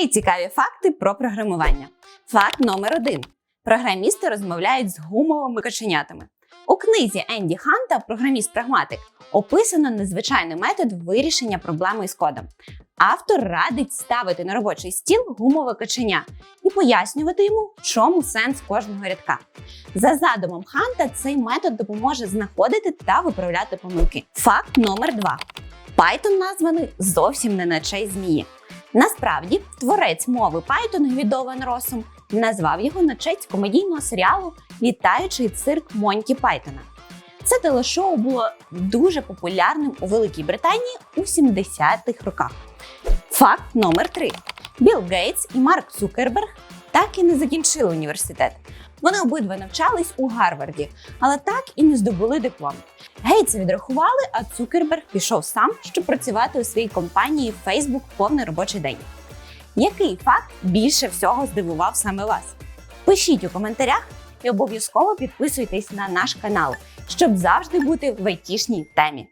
Три цікаві факти про програмування. Факт номер один: програмісти розмовляють з гумовими каченятами. У книзі Енді Ханта Програміст-прагматик описано незвичайний метод вирішення проблеми із кодом. Автор радить ставити на робочий стіл гумове каченя і пояснювати йому, в чому сенс кожного рядка. За задумом Ханта, цей метод допоможе знаходити та виправляти помилки. Факт номер два: Python названий зовсім не на честь змії. Насправді, творець мови Python Гвідован Росом назвав його на честь комедійного серіалу Літаючий цирк Монті Пайтона. Це телешоу було дуже популярним у Великій Британії у 70-х роках. Факт номер 3. Білл Гейтс і Марк Цукерберг так і не закінчили університет. Вони обидва навчались у Гарварді, але так і не здобули диплом. Гейтса відрахували, а Цукерберг пішов сам, щоб працювати у своїй компанії Facebook повний робочий день. Який факт більше всього здивував саме вас? Пишіть у коментарях і обов'язково підписуйтесь на наш канал, щоб завжди бути в айтішній темі.